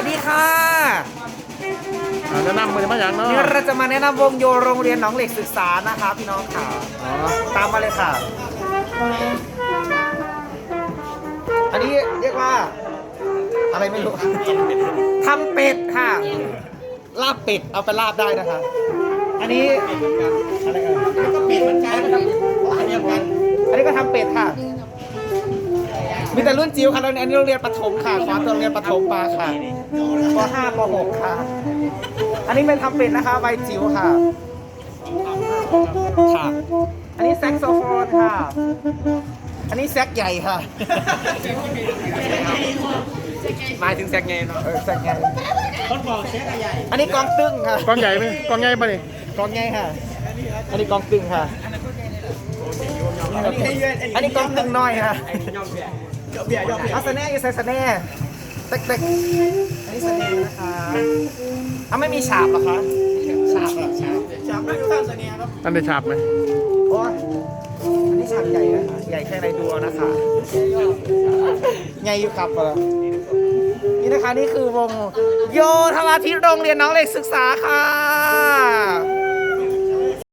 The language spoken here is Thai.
วัสดีค่ะอ่าแนะนำมือมาอย่างเนาะนี่เราจะมาแนะนำวงโยโรงเรียนหนองเหล็กศึกษานะคะ พี่น้องค่ะอ๋อตามมาเลยค่ะ อันนี้เรียกว่า อะไรไม่รู้ทำเป็ดค่ะลาบเป็ดเอาไปลาบได้นะคะ อันนี้อะไรเอ่ยก็ปิดเหมือนกัน มีแต่รุ่นจิ๋วค่ะแล้วอันนี้โรงเรียนประถมค่ะคว้าตัวโรงเรียนประถมมาค่ะป .5 ป .6 ค่ะ อันนี้เป็นทำเป็ดนะคะใบจิ๋วค่ะค่ะ อันนี้แซกโซโฟนค่ะ อันนี้แซกใหญ่ค่ะ หมายถึงแซกไงเนาะเออแซกใหญ่ คนบอกเช็คใหญ่อันนี้กองตึ้งค่ะ กองใหญ่ไหมกองใหญ่ปะนี่กองใหญ่ค่ะ อันนี้กองตึ้งค่ะ อันนี้ให้เยอะอันนี้กองตึ้งน้อยค่ะยอมเบียร์ ยอมเบียร์ยอมเบียร์เอาสแน่อยู่ใส่สแน่เต็กๆอันนี้สแน่นะคะเอาไม่มีฉาบเหรอคะฉาบเหรอฉาบฉากไม่รู้ทางเสนียครับอันได้ฉาบไหมโอ้ยอันนี้ฉาบใหญ่นะคะใหญ่แค่ไหนดูเอานะคะใหญ่อยู่ครับเออนี่นะคะนี่คือวงโยธวาทิตโรงเรียนน้องเล็กศึกษาค่ะ